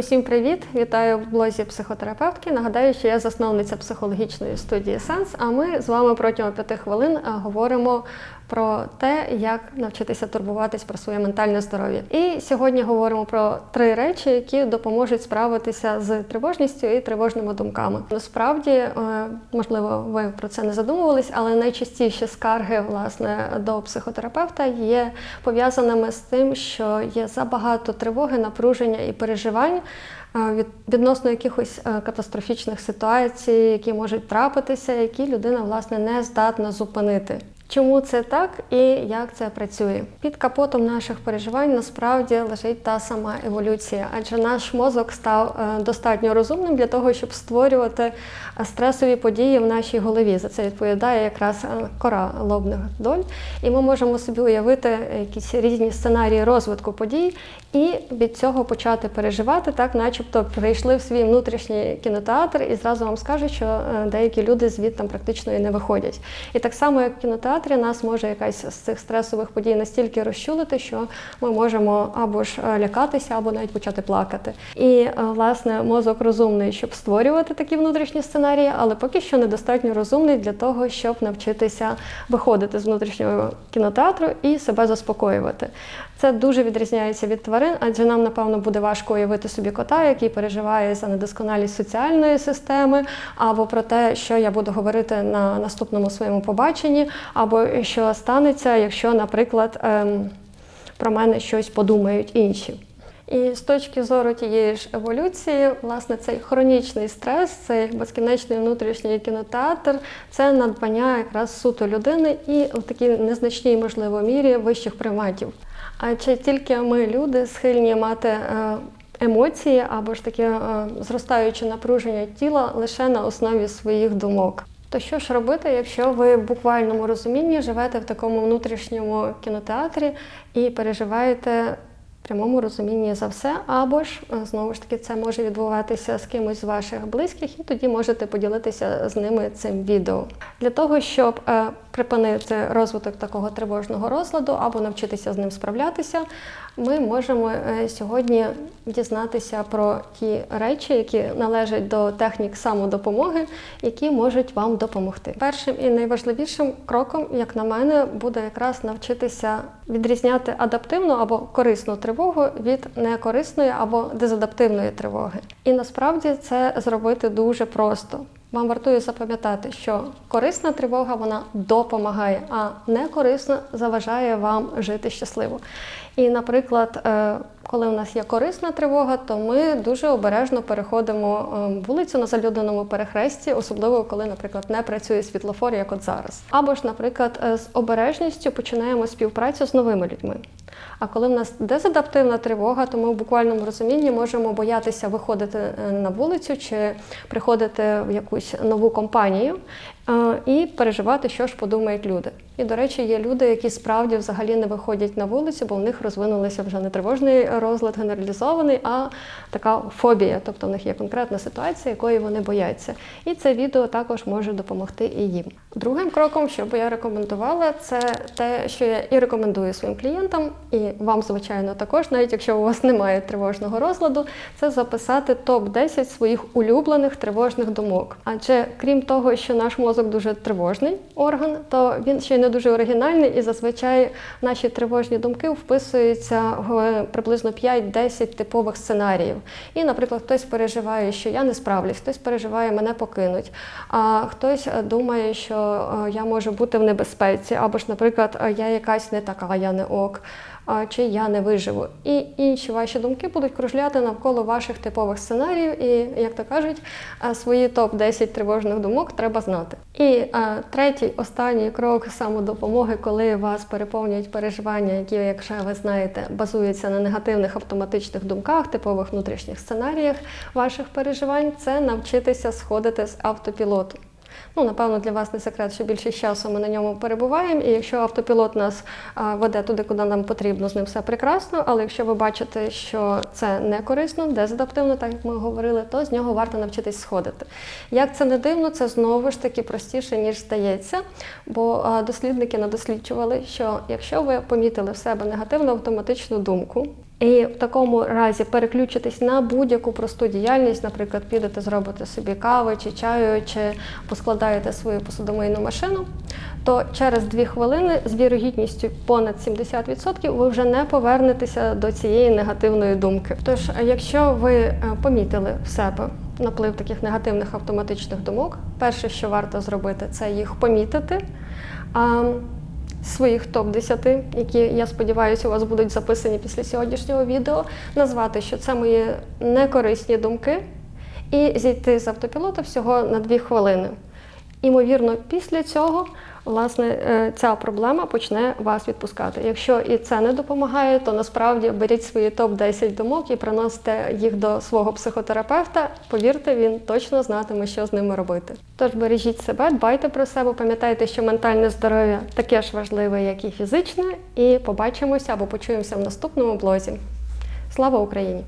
Усім привіт! Вітаю в блозі психотерапевтки. Нагадаю, що я засновниця психологічної студії Сенс. А ми з вами протягом п'яти хвилин говоримо про те, як навчитися турбуватись про своє ментальне здоров'я. І сьогодні говоримо про три речі, які допоможуть справитися з тривожністю і тривожними думками. Насправді, е, можливо, ви про це не задумувались, але найчастіші скарги власне до психотерапевта є пов'язаними з тим, що є забагато тривоги, напруження і переживань. е, Від відносно якихось е, катастрофічних ситуацій, які можуть трапитися, які людина власне не здатна зупинити. Чому це так і як це працює? Під капотом наших переживань насправді лежить та сама еволюція, адже наш мозок став е, достатньо розумним для того, щоб створювати е, стресові події в нашій голові. За це відповідає якраз е, кора лобних доль. І ми можемо собі уявити якісь різні сценарії розвитку подій і від цього почати переживати, так, начебто прийшли в свій внутрішній кінотеатр і зразу вам скажуть, що деякі люди звідти практично і не виходять. І так само, як в кінотеатрі, нас може якась з цих стресових подій настільки розчулити, що ми можемо або ж е, лякатися, або навіть почати плакати. І е, власне мозок розумний, щоб створювати такі внутрішні сценарії, але поки що недостатньо розумний для того, щоб навчитися виходити з внутрішнього кінотеатру і себе заспокоювати. Це дуже відрізняється від тварин, адже нам, напевно, буде важко уявити собі кота, який переживає за недосконалість соціальної системи, або про те, що я буду говорити на наступному своєму побаченні, або що станеться, якщо, наприклад, ем, про мене щось подумають інші. І з точки зору тієї ж еволюції, власне, цей хронічний стрес, цей безкінечний внутрішній кінотеатр, це надбання якраз суто людини і в такій незначній, можливо, мірі вищих приматів. А чи тільки ми, люди, схильні мати е, емоції або ж таке е, зростаюче напруження тіла лише на основі своїх думок? То що ж робити, якщо ви в буквальному розумінні живете в такому внутрішньому кінотеатрі і переживаєте прямому розумінні за все, або ж е, знову ж таки це може відбуватися з кимось з ваших близьких, і тоді можете поділитися з ними цим відео для того, щоб припинити розвиток такого тривожного розладу або навчитися з ним справлятися. Ми можемо е, сьогодні дізнатися про ті речі, які належать до технік самодопомоги, які можуть вам допомогти. Першим і найважливішим кроком, як на мене, буде якраз навчитися відрізняти адаптивну або корисну тривогу від некорисної або дезадаптивної тривоги. І насправді це зробити дуже просто. Вам вартує запам'ятати, що корисна тривога вона допомагає, а некорисна заважає вам жити щасливо. І, наприклад, е, коли у нас є корисна тривога, то ми дуже обережно переходимо е, вулицю на залюдненому перехресті, особливо коли, наприклад, не працює світлофор, як от зараз. Або ж, наприклад, е, з обережністю починаємо співпрацю з новими людьми. А коли в нас дезадаптивна тривога, то ми в буквальному розумінні можемо боятися виходити на вулицю чи приходити в якусь нову компанію і переживати, що ж подумають люди. І, до речі, є люди, які справді взагалі не виходять на вулицю, бо в них розвинулися вже не тривожний розлад генералізований, а така фобія. Тобто в них є конкретна ситуація, якої вони бояться. І це відео також може допомогти і їм. Другим кроком, що би я рекомендувала, це те, що я і рекомендую своїм клієнтам, і вам, звичайно, також, навіть якщо у вас немає тривожного розладу, це записати топ-10 своїх улюблених тривожних думок. Адже крім того, що наш мозок дуже тривожний орган, то він ще й не дуже оригінальний, і зазвичай наші тривожні думки вписуються в приблизно 5-10 типових сценаріїв. І, наприклад, хтось переживає, що я не справлюсь, хтось переживає, мене покинуть, а хтось думає, що е, я можу бути в небезпеці, або ж, наприклад, я якась не така, я не ок. Чи я не виживу, і інші ваші думки будуть кружляти навколо ваших типових сценаріїв, і, як то кажуть, свої топ-10 тривожних думок треба знати. І третій, останній крок самодопомоги, коли вас переповнюють переживання, які, якщо ви знаєте, базуються на негативних автоматичних думках, типових внутрішніх сценаріях ваших переживань, це навчитися сходити з автопілоту. Ну, напевно, для вас не секрет, що більшість часу ми на ньому перебуваємо, і якщо автопілот нас веде туди, куди нам потрібно, з ним все прекрасно. Але якщо ви бачите, що це не корисно, дезадаптивно, так як ми говорили, то з нього варто навчитись сходити. Як це не дивно, це знову ж таки простіше, ніж здається. Бо дослідники надосліджували, що якщо ви помітили в себе негативну автоматичну думку, І в такому разі переключитись на будь-яку просту діяльність, наприклад, підете зробите собі кави чи чаю, чи поскладаєте свою посудомийну машину, то через 2 хвилини з вірогідністю понад 70% ви вже не повернетеся до цієї негативної думки. Тож, якщо ви е, помітили в себе наплив таких негативних автоматичних думок, перше, що варто зробити, це їх помітити. Своїх топ-10, які, я сподіваюся, у вас будуть записані після сьогоднішнього відео, назвати, що це мої некорисні думки, і зійти з автопілота всього на 2 хвилини. Імовірно, після цього власне е, ця проблема почне вас відпускати. Якщо і це не допомагає, то насправді беріть свої топ-10 думок і приносите їх до свого психотерапевта. Повірте, він точно знатиме, що з ними робити. Тож бережіть себе, дбайте про себе, пам'ятайте, що ментальне здоров'я таке ж важливе, як і фізичне. І побачимося або почуємося в наступному блозі. Слава Україні!